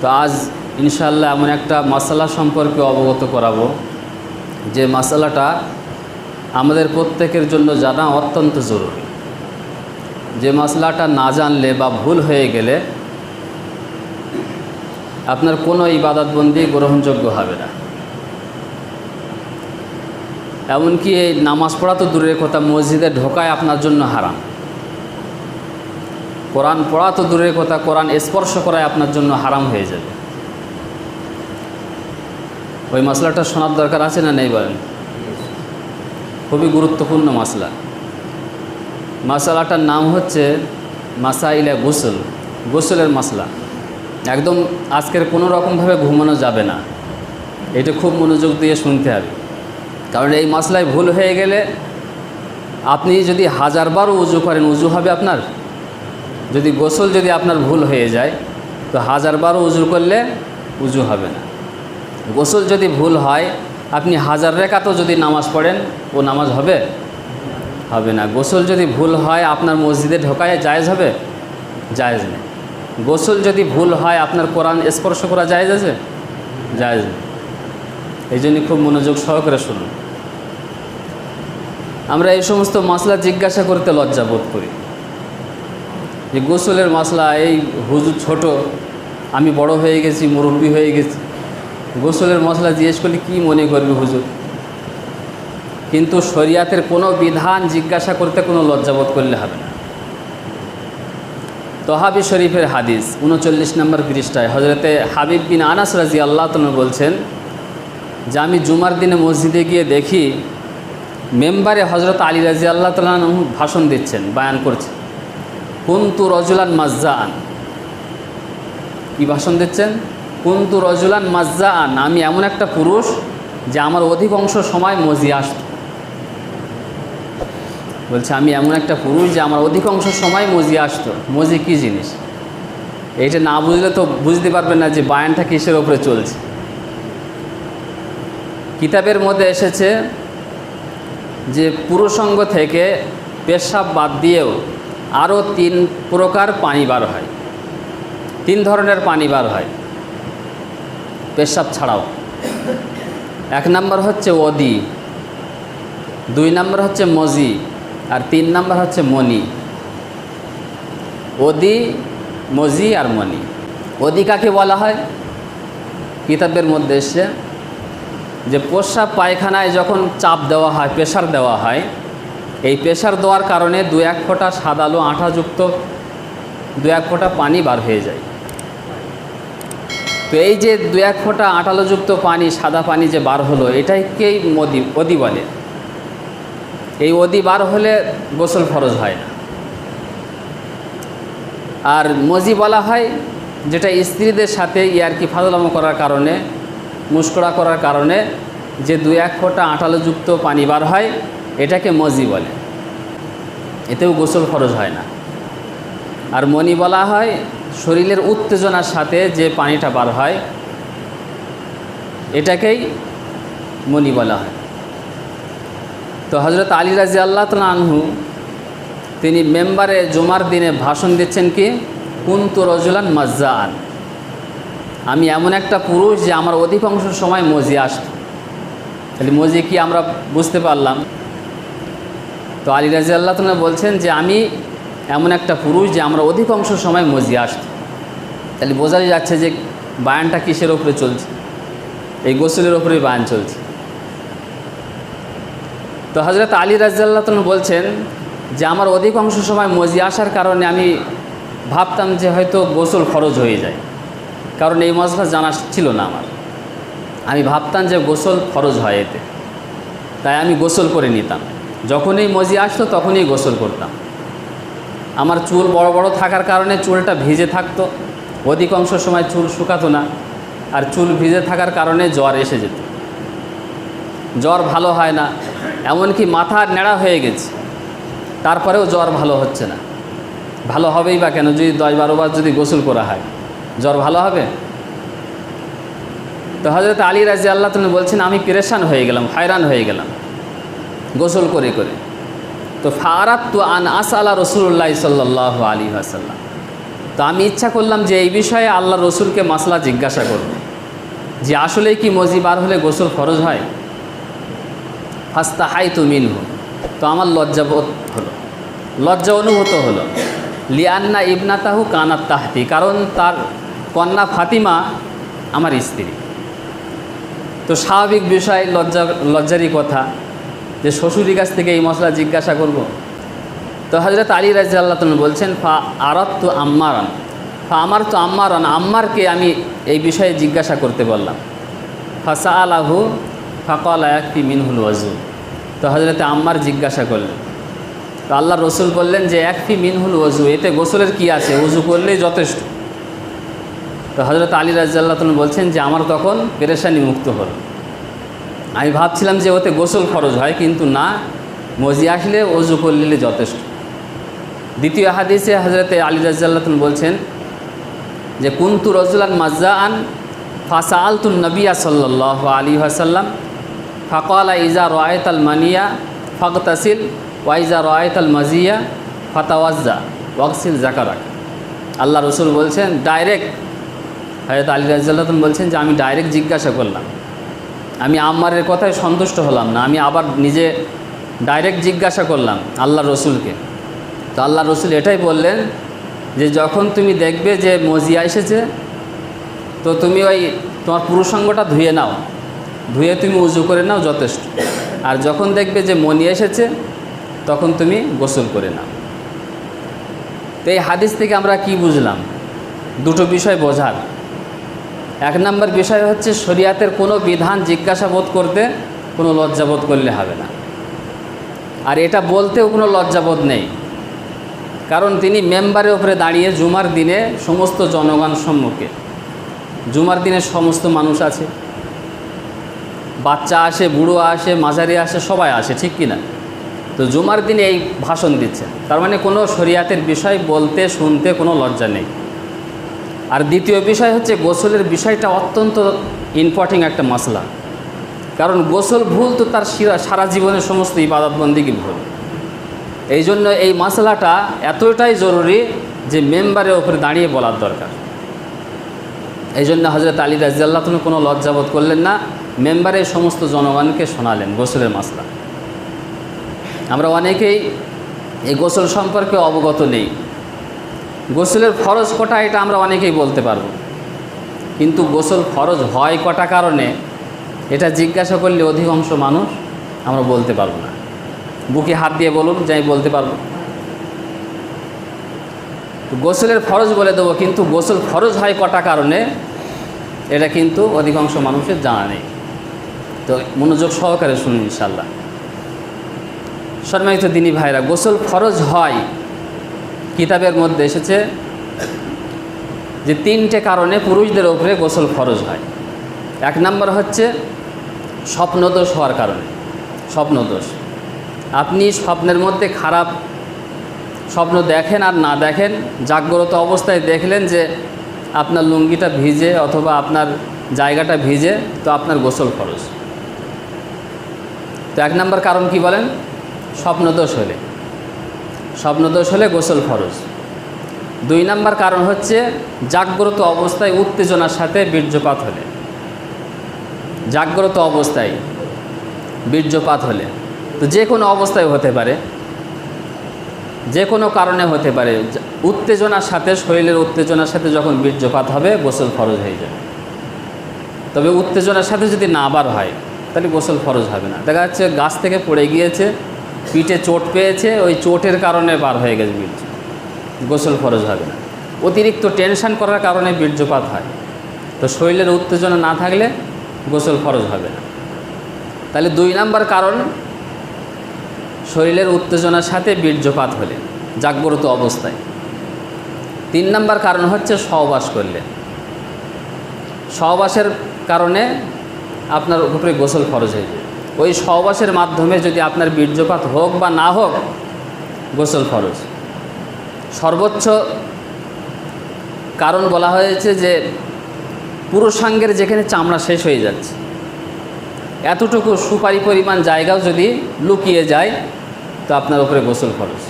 তো আজ ইনশাল্লাহ এমন একটা মশালা সম্পর্কে অবগত করাবো। যে মশালাটা আমাদের প্রত্যেকের জন্য জানা অত্যন্ত জরুরি। যে মশলাটা না জানলে বা ভুল হয়ে গেলে আপনার কোনো ইবাদতবন্দি গ্রহণযোগ্য হবে না। এমনকি এই নামাজ পড়া তো দূরের কথা, মসজিদে ঢোকায় আপনার জন্য হারাম। কোরআন পড়া তো দূরের কথা, কোরআন স্পর্শ করায় আপনার জন্য হারাম হয়ে যাবে। ওই মশলাটা শোনার দরকার আছে না নেই বলেন? খুবই গুরুত্বপূর্ণ মশলা মশলাটার নাম হচ্ছে মাসাইলা গোসল, গোসলের মশলা একদম আজকের কোনো রকমভাবে ঘুমানো যাবে না। এটা খুব মনোযোগ দিয়ে শুনতে হবে। কারণ এই মশলায় ভুল হয়ে গেলে আপনি যদি হাজারবারও উজু করেন, উজু হবে আপনার? যদি গোসল যদি আপনার ভুল হয়ে যায়, তো হাজারবারও উজু করলে উজু হবে না। গোসল যদি ভুল হয়, আপনি হাজার রেখাতেও যদি নামাজ পড়েন, ও নামাজ হবে? হবে না। গোসল যদি ভুল হয়, আপনার মসজিদে ঢোকায় জায়েজ হবে? জায়েজ নেই। গোসল যদি ভুল হয়, আপনার কোরআন স্পর্শ করা জায়েজ আছে? জায়েজ নেই। এই জন্য খুব মনোযোগ সহকারে শুনুন। আমরা এই সমস্ত মশলা জিজ্ঞাসা করতে লজ্জা বোধ করি। যে গোসলের মশলা, এই হুজুর ছোট, আমি বড় হয়ে গেছি, মুরব্বী হয়ে গেছি। গোসলের মশলা জিজ্ঞেস করলে, কী মনে করবে হুজুর? কিন্তু শরিয়াতের কোনো বিধান জিজ্ঞাসা করতে কোনো লজ্জাবোধ করলে হবে না। তহাবি শরীফের হাদিস, উনচল্লিশ নম্বর পৃষ্ঠায় হজরতে হাবিব বিন আনাস রাজি আল্লাহ তন বলছেন, যে আমি জুমার দিনে মসজিদে গিয়ে দেখি, মেম্বারে হজরত আলী রাজি আল্লাহ তালন ভাষণ দিচ্ছেন, বায়ান করছেন। কুন্তু রজুলান মাজজাআন। কি ভাষণ দিচ্ছেন? কুন্তু রজুলান মাজজাআন। আমি এমন একটা পুরুষ যে আমার অধিকাংশ সময় মজি আসত। বলছে, আমি এমন একটা পুরুষ যে আমার অধিকাংশ সময় মজি আসতো। মজি কী জিনিস? এইটা না বুঝলে তো বুঝতে পারবেন না যে বায়ানটা কিসের ওপরে চলছে। কিতাবের মধ্যে এসেছে যে পুরুষঙ্গ থেকে পেশাব বাদ দিয়েও আরও তিন প্রকার পানি বার হয়। তিন ধরনের পানি বার হয়। পেশাব ছাড়াও। এক নম্বর হচ্ছে অদি দুই নম্বর হচ্ছে মজি, আর তিন নম্বর হচ্ছে মনি। অদি মজি আর মনি। অদি কাকে বলা হয়? কিতাবের মধ্যে এসছে যে প্রস্রাব পায়খানায় যখন চাপ দেওয়া হয় প্রেশার দেওয়া হয় এই প্রেশার দেওয়ার কারণে দু এক ফোঁটা সাদালো আঠাযুক্ত, দু এক ফোঁটা পানি বার হয়ে যায়। তো এই যে দু এক ফোঁটা আটালোযুক্ত পানি, সাদা পানি যে বার হলো এটাকেই মদি অদি বলে? এই অদি বার হলে গোসল ফরজ হয় না। আর মজি বলা হয় যেটা স্ত্রীদের সাথে ইয়ারকি ফাজলামো করার কারণে মুস্করা করার কারণে, যে দু এক ফোঁটা আটালোযুক্ত পানি বার হয় এটাকে মজি বলে। এতেও গোসল খরচ হয় না। আর মনি বলা হয়, শরীরের উত্তেজনার সাথে যে পানিটা বার হয়, এটাকেই মনি বলা হয়। তো হজরত আলী রাজি আল্লাহ আনহু, তিনি মেম্বারে জুমার দিনে ভাষণ দিচ্ছেন কি? কুন্তু রজুলান মজ্জাআন। আমি এমন একটা পুরুষ যে আমার অধিকাংশ সময় মজি আসত। তাহলে মজি কি আমরা বুঝতে পারলাম? তো আলী রাজি আল্লাহ তালা বলছেন যে আমি এমন একটা পুরুষ যে আমরা অধিকাংশ সময় মজি আসত তাহলে বোঝাই যাচ্ছে যে বায়ানটা কিসের ওপরে চলছে? এই গোসলের ওপরেই বায়ান চলছে। তো হজরত আলী রাজিয়াল্লাহ বলছেন যে আমার অধিকাংশ সময় মজি আসার কারণে আমি ভাবতাম যে হয়তো গোসল খরচ হয়ে যায়। কারণ এই মশলা জানা ছিল না আমার। আমি ভাবতাম যে গোসল খরচ হয় এতে। তাই আমি গোসল করে নিতাম। যখনই মজি আসতো, তখনই গোসল করতাম। আমার চুল বড় বড় থাকার কারণে চুলটা ভিজে থাকতো। অধিকাংশ সময় চুল শুকাতো না আর চুল ভিজে থাকার কারণে জ্বর এসে যেত। জ্বর ভালো হয় না, এমনকি মাথা নেড়া হয়ে গেছে। তারপরেও জ্বর ভালো হচ্ছে না। ভালো হবেই বা কেন? যদি দশ বারো বার যদি গোসল করা হয়, জ্বর ভালো হবে? তো হজরত আলী রাজি আল্লাহ তুমি বলছেন, আমি পেরেশান হয়ে গেলাম, হয়রান হয়ে গেলাম। গোসল করে করে। তো ফারাত তু আন আস আল্লাহ রসুল্লাহ সাল্লাহ আলী আসাল্লাম তো আমি ইচ্ছা করলাম যে এই বিষয়ে আল্লাহ রসুলকে মাসলা জিজ্ঞাসা করব। যে আসলে কি মজি বার হলে গোসল খরচ হয়? ফাস্তা হাই তু মিনহু। তো আমার লজ্জাবোধ হলো। লজ্জা অনুভূত হলো। লিয়ান্না ইবনাতাহু কানাত তাহতি। কারণ তার কন্যা ফাতিমা আমার স্ত্রী। তো স্বাভাবিক বিষয় লজ্জা, লজ্জারই কথা। যে শ্বশুরির কাছ থেকে এই মশলা জিজ্ঞাসা করব। তো হজরত আলী রাজি আল্লাহ বলছেন, ফা আরত তো আম্মারান। ফা আমার তো আম্মারান। আম্মারকে আমি এই বিষয়ে জিজ্ঞাসা করতে বললাম। ফাসা আলাহু ফাকল আয়াকি মিনহুল ওয়াজু। তো হজরতে আম্মার জিজ্ঞাসা করলেন। তো আল্লাহ রসুল বললেন যে এক ফি মিনহুল ওজু এতে গোসলের কি আছে? উজু করলেই যথেষ্ট। তো হজরত আলী রাজ্লাহ বলছেন যে, আমার তখন পেরেশানি মুক্ত হল। আমি ভাবছিলাম যে ওতে গোসল খরচ হয়, কিন্তু না। মজি আসলে অজু করলে যথেষ্ট। দ্বিতীয় হাদিসে হজরতে আলী রাজ্লাহ বলছেন যে, কুন্তু রজুলান মাজা আন ফাসা আলতুল নবিয়া সাল্লাহ আলী আসাল্লাম ফাকালা ইজা রয়েত আল মানিয়া ফকতাসিল ওয়াইজা রয়েত আল মাজিয়া ফাতাওয়াজ্জা ওয়াকসিল জাকারাক আল্লাহ রসুল বলছেন, ডাইরেক্ট। হয়তো আলী রাজ্লাহ বলছেন যে, আমি ডাইরেক্ট জিজ্ঞাসা করলাম। আমি আম্মারের কথায় সন্তুষ্ট হলাম না, আমি আবার নিজে ডাইরেক্ট জিজ্ঞাসা করলাম আল্লাহ রসুলকে। তো আল্লাহ রসুল এটাই বললেন যে, যখন তুমি দেখবে যে মজিয়া এসেছে, তো তুমি ওই তোমার পুরুষাঙ্গটা ধুয়ে নাও। ধুয়ে তুমি উজু করে নাও যথেষ্ট। আর যখন দেখবে যে মনি এসেছে, তখন তুমি গোসল করে নাও। তো এই হাদিস থেকে আমরা কি বুঝলাম? দুটো বিষয় বোঝার। এক নম্বর বিষয় হচ্ছে শরিয়াতের কোনো বিধান জিজ্ঞাসাবোধ করতে কোনো লজ্জাবোধ করলে হবে না। আর এটা বলতেও কোনো লজ্জাবোধ নেই। কারণ তিনি মেম্বারের উপরে দাঁড়িয়ে জুমার দিনে সমস্ত জনগণ সম্মুখে, জুমার দিনে সমস্ত মানুষ আছে। বাচ্চা আসে, বুড়ো আসে, মাঝারি আসে, সবাই আসে, ঠিক কিনা তো জুমার দিনে এই ভাষণ দিচ্ছে। তার মানে কোনো শরিয়াতের বিষয় বলতে, শুনতে কোনো লজ্জা নেই। আর দ্বিতীয় বিষয় হচ্ছে গোসলের বিষয়টা অত্যন্ত ইম্পর্টেন্ট একটা মশলা কারণ গোসল ভুল তো তার সারা জীবনের সমস্ত ইবাদতবন্দিকে ভুল? এই জন্য এই মশলাটা এতটাই জরুরি যে মেম্বারের ওপরে দাঁড়িয়ে বলার দরকার। এই জন্য হজরত আলী রাজিয়াল্লাহ তুমি কোনো লজ্জাবোধ করলেন না, মেম্বারের সমস্ত জনগণকে শোনালেন গোসলের মশলা আমরা অনেকেই এই গোসল সম্পর্কে অবগত নেই। গোসলের ফরজ কটা এটা আমরা অনেকেই বলতে পারব। কিন্তু গোসল ফরজ হয় কটা কারণে এটা জিজ্ঞাসা করলে অধিকাংশ মানুষ আমরা বলতে পারব না। বুকে হাত দিয়ে বলুন, যাই বলতে পারব। গোসলের ফরজ বলে দেবো, কিন্তু গোসল ফরজ হয় কটা কারণে এটা কিন্তু অধিকাংশ মানুষের জানা নেই। তো মনোযোগ সহকারে শুনুন ইনশাল্লাহ সম্মানিত দিনী ভাইরা, গোসল ফরজ হয় কিতাবের মধ্যে এসেছে যে তিনটে কারণে পুরুষদের ওপরে গোসল খরচ হয়। এক নম্বর হচ্ছে স্বপ্নদোষ হওয়ার কারণে। স্বপ্নদোষ। আপনি স্বপ্নের মধ্যে খারাপ স্বপ্ন দেখেন আর না দেখেন, জাগ্রত অবস্থায় দেখলেন যে আপনার লুঙ্গিটা ভিজে অথবা আপনার জায়গাটা ভিজে, তো আপনার গোসল খরচ তো এক নম্বর কারণ কি বলেন? স্বপ্নদোষ হলে। স্বপ্নদোষ হলে গোসল খরচ দুই নম্বর কারণ হচ্ছে জাগ্রত অবস্থায় উত্তেজনার সাথে বীর্যপাত হলে। জাগ্রত অবস্থায় বীর্যপাত হলে। তো যে কোনো অবস্থায় হতে পারে। যে কোনো কারণে হতে পারে। উত্তেজনার সাথে, শরীরের উত্তেজনার সাথে যখন বীর্যপাত হবে, গোসল ফরজ হয়ে যাবে। তবে উত্তেজনার সাথে যদি না আবার হয়, তাহলে গোসল ফরজ হবে না। দেখা যাচ্ছে গাছ থেকে পড়ে গিয়েছে পিঠে চোট পেয়েছে, ওই চোটের কারণে পার হয়ে গেছে বীর্য। গোসল ফরজ হবে না। অতিরিক্ত টেনশান করার কারণে বীর্যপাত হয়। তো শরীরের উত্তেজনা না থাকলে গোসল ফরজ হবে না। তাহলে দুই নাম্বার কারণ, শরীরের উত্তেজনার সাথে বীর্যপাত হলে, জাগ্রত অবস্থায়। তিন নাম্বার কারণ হচ্ছে সহবাস করলে। সহবাসের কারণে আপনার উপরে গোসল খরচ হয়ে যায়। ওই সহবাসের মাধ্যমে যদি আপনার বীর্যপাত হোক বা না হোক, গোসল খরচ সর্বোচ্চ কারণ বলা হয়েছে যে পুরুষাঙ্গের যেখানে চামড়া শেষ হয়ে যাচ্ছে, এতটুকু সুপারি পরিমাণ জায়গাও যদি লুকিয়ে যায়, তো আপনার উপরে গোসল খরচ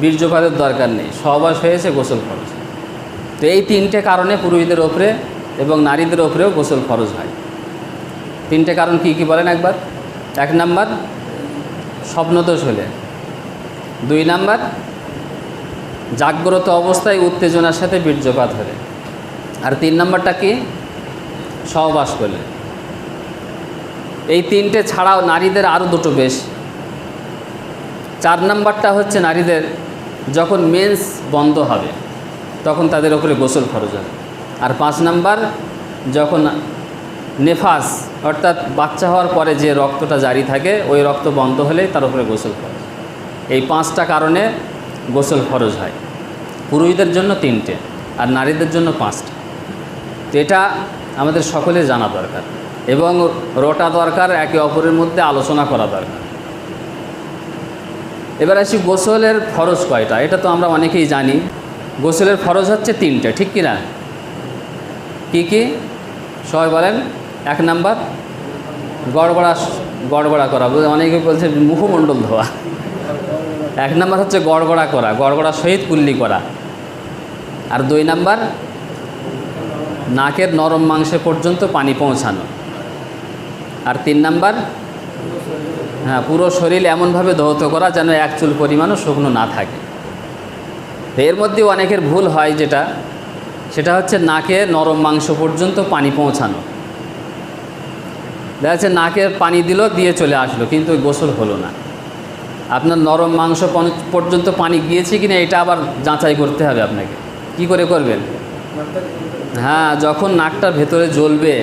বীর্যপাতের দরকার নেই, সহবাস হয়েছে, গোসল খরচ তো এই তিনটে কারণে পুরুষদের ওপরে এবং নারীদের ওপরেও গোসল খরচ হয়। তিনটে কারণ কি কি বলেন একবার? এক নাম্বার, স্বপ্নদোষ হলে। দুই নাম্বার, জাগ্রত অবস্থায় উত্তেজনার সাথে বীর্যপাত হলে। আর তিন নাম্বারটা কি? সহবাস করলে এই তিনটে ছাড়াও নারীদের আরও দুটো বেশ। চার নাম্বারটা হচ্ছে নারীদের যখন মেন্স বন্ধ হবে, তখন তাদের ওপরে গোসল খরচ হবে। আর পাঁচ নাম্বার, যখন নেফাস, অর্থাৎ বাচ্চা হওয়ার পরে যে রক্তটা জারি থাকে, ওই রক্ত বন্ধ হলেই তার উপরে গোসল খরচ এই পাঁচটা কারণে গোসল খরচ হয়। পুরুষদের জন্য তিনটে, আর নারীদের জন্য পাঁচটা। তো এটা আমাদের সকলে জানা দরকার, এবং রোটা দরকার, একে অপরের মধ্যে আলোচনা করা দরকার। এবার আসি গোসলের ফরজ কয়টা, এটা তো আমরা অনেকেই জানি। গোসলের ফরজ হচ্ছে তিনটে, ঠিক কি না কী কী? সবাই বলেন। এক নাম্বার গড়গড়া গড়গড়া করা। অনেকে বলছে মুখমণ্ডল ধোয়া। এক নাম্বার হচ্ছে গড়গড়া করা গড়গড়া সহিত কুল্লি করা। আর দুই নাম্বার, নাকের নরম মাংসে পর্যন্ত পানি পৌঁছানো। আর তিন নাম্বার হ্যাঁ পুরো শরীর এমনভাবে ধৌত করা যেন এক চুল পরিমাণও শুকনো না থাকে। এর মধ্যে অনেকের ভুল হয় যেটা, সেটা হচ্ছে নাকে নরম মাংস পর্যন্ত পানি পৌঁছানো। দেখা যাচ্ছে নাকে পানি দিল, দিয়ে চলে আসলো, কিন্তু গোসল হলো না। আপনার নরম মাংস পর্যন্ত পানি গিয়েছে কি না এটা আবার যাচাই করতে হবে আপনাকে। কি করে করবেন? হ্যাঁ যখন নাকটা ভেতরে জ্বলবে,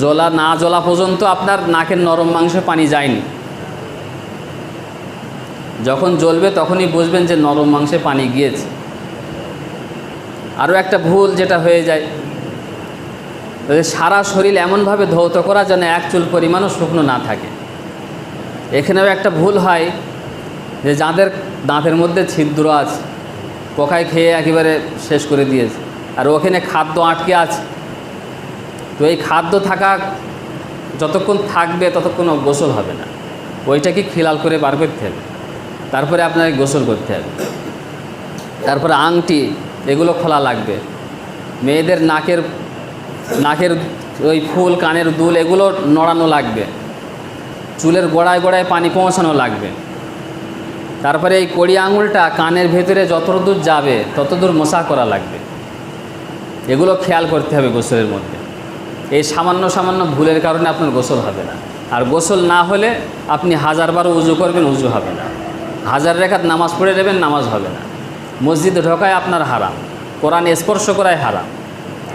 জ্বলা না জ্বলা পর্যন্ত আপনার নাকের নরম মাংসে পানি যায়নি। যখন জ্বলবে, তখনই বুঝবেন যে নরম মাংসে পানি গিয়েছে। আরও একটা ভুল যেটা হয়ে যায় সারা শরীর এমনভাবে ধৌত করা যেন এক চুল পরিমাণও শুকনো না থাকে। এখানেও একটা ভুল হয় যে যাদের দাঁতের মধ্যে ছিদ্র আছে পোকায় খেয়ে একেবারে শেষ করে দিয়েছে। আর ওখানে খাদ্য আটকে আছে। তো এই খাদ্য থাকা যতক্ষণ থাকবে ততক্ষণ গোসল হবে না। ওইটাকে খিলাল করে বার করতে হবে। তারপরে আপনাকে গোসল করতে হবে। তারপরে আংটি, এগুলো খোলা লাগবে। মেয়েদের নাকের নাকের ওই ফুল, কানের দুল, এগুলো নড়ানো লাগবে। চুলের গোড়ায় গোড়ায় পানি পৌঁছানো লাগবে। তারপরে এই কড়ি আঙুলটা কানের ভেতরে যত দূর যাবে তত দূর মশা করা লাগবে। এগুলো খেয়াল করতে হবে গোসলের মধ্যে। এই সামান্য সামান্য ভুলের কারণে আপনার গোসল হবে না। আর গোসল না হলে আপনি হাজারবার উজু করবেন, উজু হবে না। হাজার রেখাত নামাজ পড়ে নেবেন, নামাজ হবে না। মসজিদে ঢোকায় আপনার হারাম। কোরআন স্পর্শ করায় হারাম।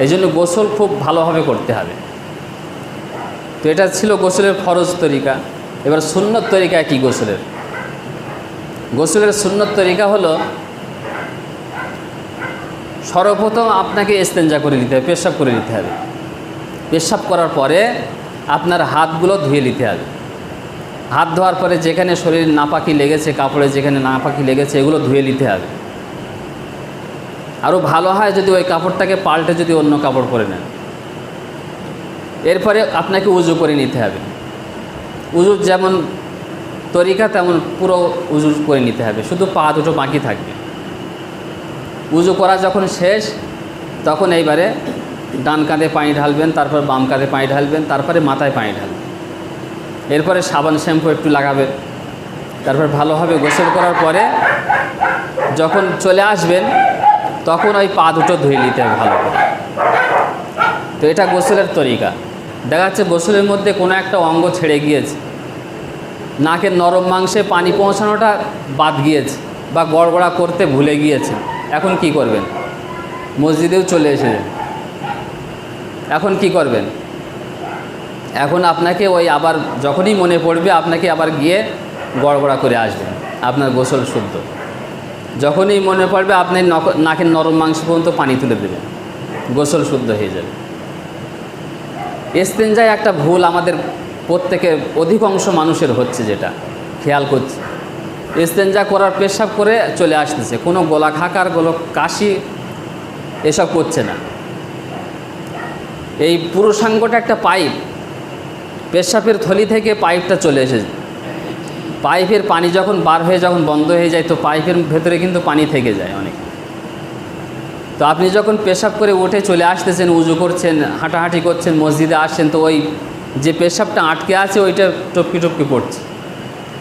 এই জন্য গোসল খুব ভালোভাবে করতে হবে। তো এটা ছিল গোসলের ফরজ তরিকা। এবার সুন্নত তরিকা কি গোসলের? গোসলের সুন্নত তরিকা হলো, সর্বপ্রথম আপনাকে এস্তেঞ্জা করে নিতে হবে, পেশাব করে নিতে হবে। পেশাব করার পরে আপনার হাতগুলো ধুয়ে নিতে হবে। হাত ধোয়ার পরে যেখানে শরীর নাপাকি লেগেছে, কাপড়ে যেখানে নাপাকি লেগেছে, এগুলো ধুয়ে নিতে হবে। আরও ভালো হয় যদি ওই কাপড়টাকে পাল্টে যদি অন্য কাপড় পরে নেন। এরপরে আপনাকে উজু করে নিতে হবে। উজুর যেমন তরিকা, তেমন পুরো উজু করে নিতে হবে। শুধু পা দুটো বাকি থাকবে। উজু করা যখন শেষ, তখন এইবারে ডান কাঁধে পানি ঢালবেন, তারপর বাম কাঁধে পানি ঢালবেন, তারপরে মাথায় পানি ঢালবেন। এরপরে সাবান, শ্যাম্পু একটু লাগাবেন। তারপর ভালোভাবে গোসল করার পরে যখন চলে আসবেন তখন ওই পা দুটো ধুয়ে নিতে হবে ভালো করে। তো এটা গোসলের তরিকা। দেখা যাচ্ছে গোসলের মধ্যে কোনো একটা অঙ্গ ছেড়ে গিয়েছে। নাকের নরম মাংসে পানি পৌঁছানোটা বাদ গিয়েছে বা গড়গড়া করতে ভুলে গিয়েছে। এখন কি করবেন? মসজিদেও চলে এসেছেন। এখন কি করবেন? এখন আপনাকে ওই আবার যখনই মনে পড়বে, আপনাকে আবার গিয়ে গড়গড়া করে আসবেন। আপনার গোসল শুদ্ধ। যখনই মনে পড়বে আপনি নক- নাকের নরম মাংস পর্যন্ত পানি তুলে দেবেন। গোসল শুদ্ধ হয়ে যাবে। এস্তেঞ্জায় একটা ভুল আমাদের প্রত্যেকে অধিকাংশ মানুষের হচ্ছে যেটা। খেয়াল করছে। এস্তেঞ্জা করার পেশাব করে চলে আসতেছে। কোনো গলা খাকার গলো কাশি এসব করছে না। এই পুরুষাঙ্গটা একটা পাইপ। পেশাবের থলি থেকে পাইপটা চলে এসেছে। পাইপের পানি যখন বার হয়ে যখন বন্ধ হয়ে যায়, তো পাইপের ভেতরে কিন্তু পানি থেকে যায় অনেক। তো আপনি যখন পেশাব করে উঠে চলে আসতেছেন, উজু করছেন, হাঁটাহাঁটি করছেন, মসজিদে আসছেন, তো ওই যে পেশাবটা আটকে আছে, ওইটা টপকি টপকি পড়ছে।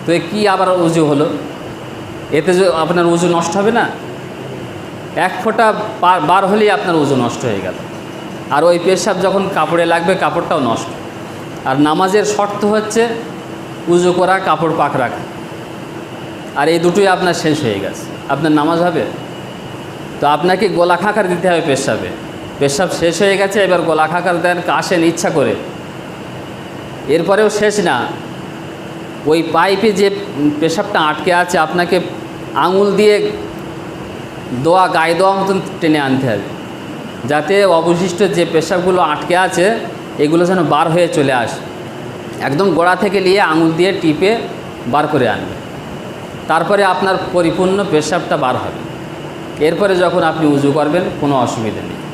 তো কী আবার উজু হলো? এতে যে আপনার উজু নষ্ট হবে না? এক ফোঁটা বার হলেই আপনার উজু নষ্ট হয়ে গেল। আর ওই পেশাব যখন কাপড়ে লাগবে, কাপড়টাও নষ্ট। আর নামাজের শর্ত হচ্ছে উজু করা, কাপড় পাক রাখা। আর এই দুটোই আপনার শেষ হয়ে গেছে। আপনার নামাজ হবে? তো আপনাকে গোলা খাঁকার দিতে হবে পেশাবে। পেশাব শেষ হয়ে গেছে, এবার গোলা খাঁকার দেন আসেন ইচ্ছা করে। এরপরেও শেষ না। ওই পাইপে যে পেশাবটা আটকে আছে, আপনাকে আঙুল দিয়ে দোয়া, গায়ে দেওয়া মতন টেনে আনতে হবে। যাতে অবশিষ্ট যে পেশাবগুলো আটকে আছে, এগুলো যেন বার হয়ে চলে আসে। একদম গোড়া থেকে নিয়ে আঙুল দিয়ে টিপে বার করে আনবে। তারপরে আপনার পরিপূর্ণ পেশাবটা বার হবে। এরপরে যখন আপনি উজু করবেন, কোনো অসুবিধা নেই।